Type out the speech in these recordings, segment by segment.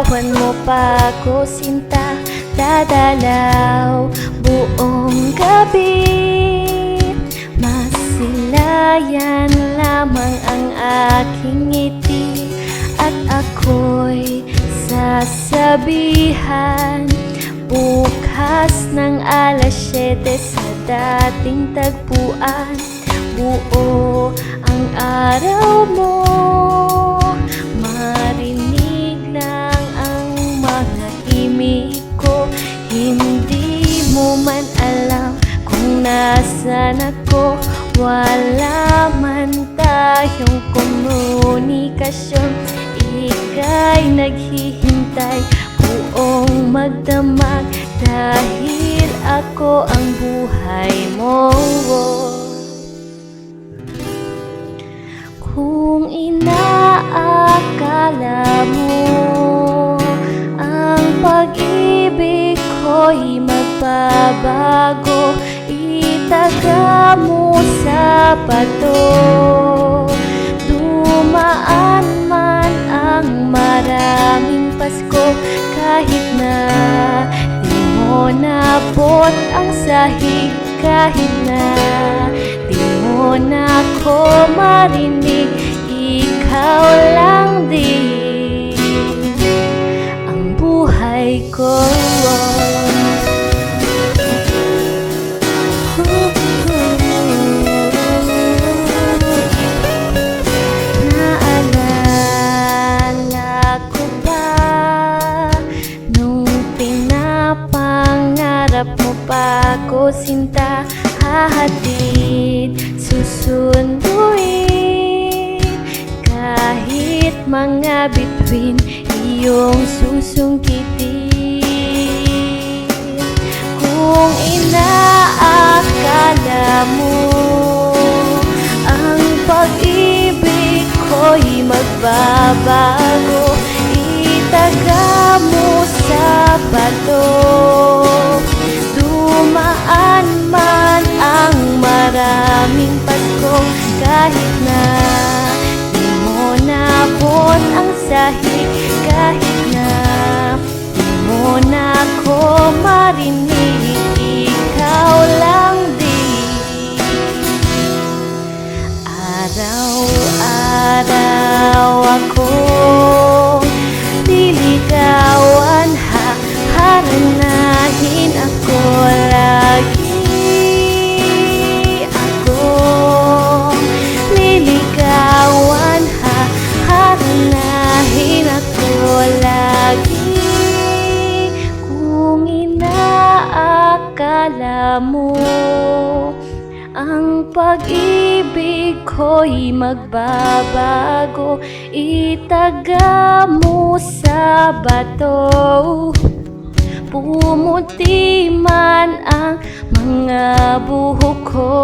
Liligawan mo pa ako sinta Dadalaw buong gabi. Masilayan lamang ang aking ngiti At ako'y sasabihan. Bukas ng alas 7 sa dating tagpuan Buo ang araw mo nasan ako Wala man tayong komunikasyon. Ika'y naghihintay buong magdamag Dahil ako ang buhay mo Kung inaakala mo Ang pag-ibig ko'y magbabago mo sa bato. Dumaan man ang maraming Pasko Kahit na di mo nabot ang sahig Kahit na di mo na ako marinig Ikaw lang din pinapangarap mo pa ako sinta Hahatid, susunduin. Kahit mga bituin iyong susungkitin. Kung inaakala mo Ang pag-ibig ko'y magbabago. Itaga mo sa bato maraming Pasko Kahit na di mo nabot ang sahig Kahit na di mo na inaakala mo. Ang pag-ibig ko'y magbabago. Itaga mo sa bato. Pumuti man ang mga buhok ko.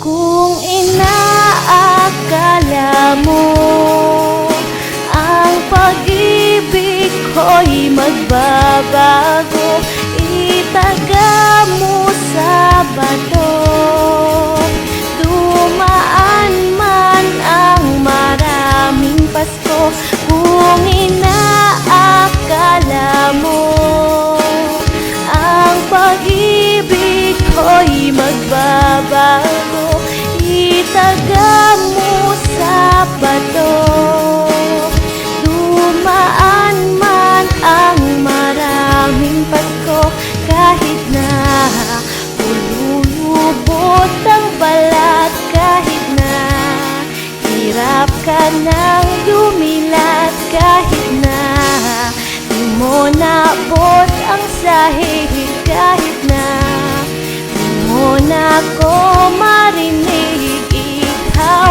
Kung inaakala mo Ang pag-ibig ko'y magbabago ka nang dumilat Kahit na di mo nabot ang sahig Kahit na di mo na ako marinig. Ikaw